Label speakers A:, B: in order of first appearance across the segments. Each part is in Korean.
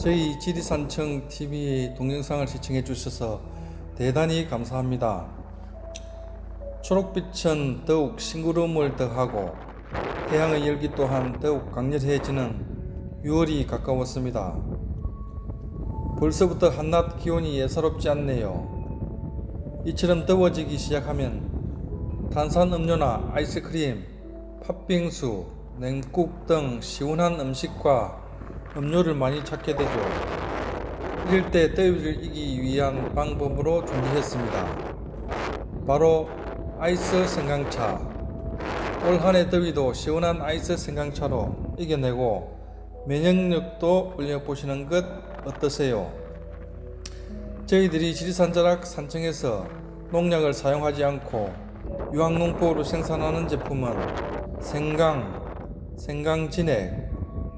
A: 저희 지리산청 TV 동영상을 시청해 주셔서 대단히 감사합니다. 초록빛은 더욱 싱그러움을 더하고 태양의 열기 또한 더욱 강렬해지는 6월이 가까웠습니다. 벌써부터 한낮 기온이 예사롭지 않네요. 이처럼 더워지기 시작하면 탄산 음료나 아이스크림, 팥빙수, 냉국 등 시원한 음식과 음료를 많이 찾게 되죠. 이럴 때 더위를 이기기 위한 방법으로 준비했습니다. 바로 아이스 생강차. 올 한해 더위도 시원한 아이스 생강차로 이겨내고 면역력도 올려보시는 것 어떠세요? 저희들이 지리산 자락 산청에서 농약을 사용하지 않고 유황농법으로 생산하는 제품은 생강, 생강진액,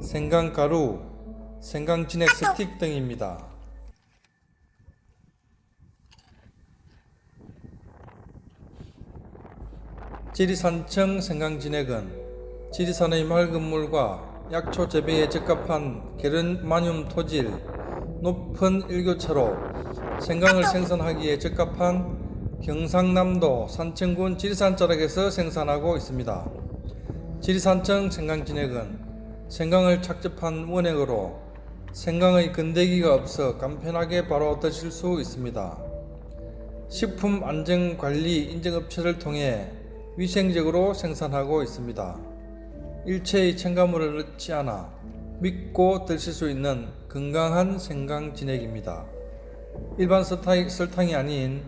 A: 생강가루, 생강진액 스틱 등입니다. 지리산청 생강진액은 지리산의 맑은 물과 약초 재배에 적합한 게르마늄 토질, 높은 일교차로 생강을 생산하기에 적합한 경상남도 산청군 지리산 자락에서 생산하고 있습니다. 지리산청 생강진액은 생강을 착즙한 원액으로 생강의 건더기가 없어 간편하게 바로 드실 수 있습니다. 식품 안전 관리 인증업체를 통해 위생적으로 생산하고 있습니다. 일체의 첨가물을 넣지 않아 믿고 드실 수 있는 건강한 생강 진액입니다. 일반 설탕, 설탕이 아닌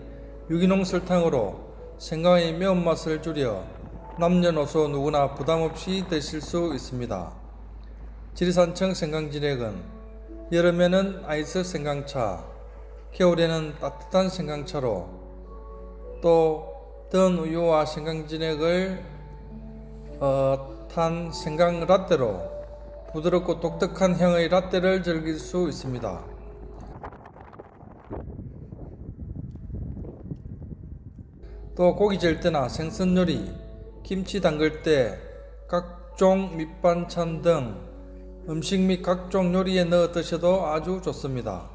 A: 유기농 설탕으로 생강의 매운맛을 줄여 남녀노소 누구나 부담없이 드실 수 있습니다. 지리산청 생강진액은 여름에는 아이스 생강차, 겨울에는 따뜻한 생강차로 또든 우유와 생강진액을 어, 탄 생강 라떼로 부드럽고 독특한 향의 라떼를 즐길 수 있습니다. 또 고기 질 때나 생선 요리, 김치 담글 때 각종 밑반찬 등 음식 및 각종 요리에 넣어 드셔도 아주 좋습니다.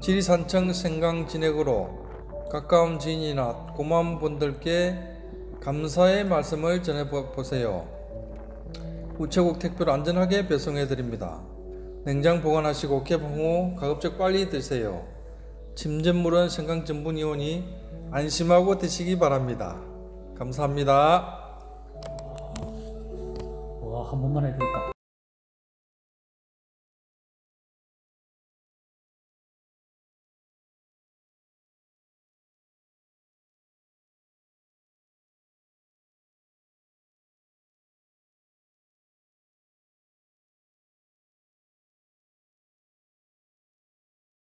A: 지리산청 생강 진액으로 가까운 지인이나 고마운 분들께 감사의 말씀을 전해 보세요. 우체국 택배로 안전하게 배송해 드립니다. 냉장 보관하시고 개봉 후 가급적 빨리 드세요. 침전물은 생강 전분이오니 안심하고 드시기 바랍니다. 감사합니다.
B: 와, 한 번만 해드릴까?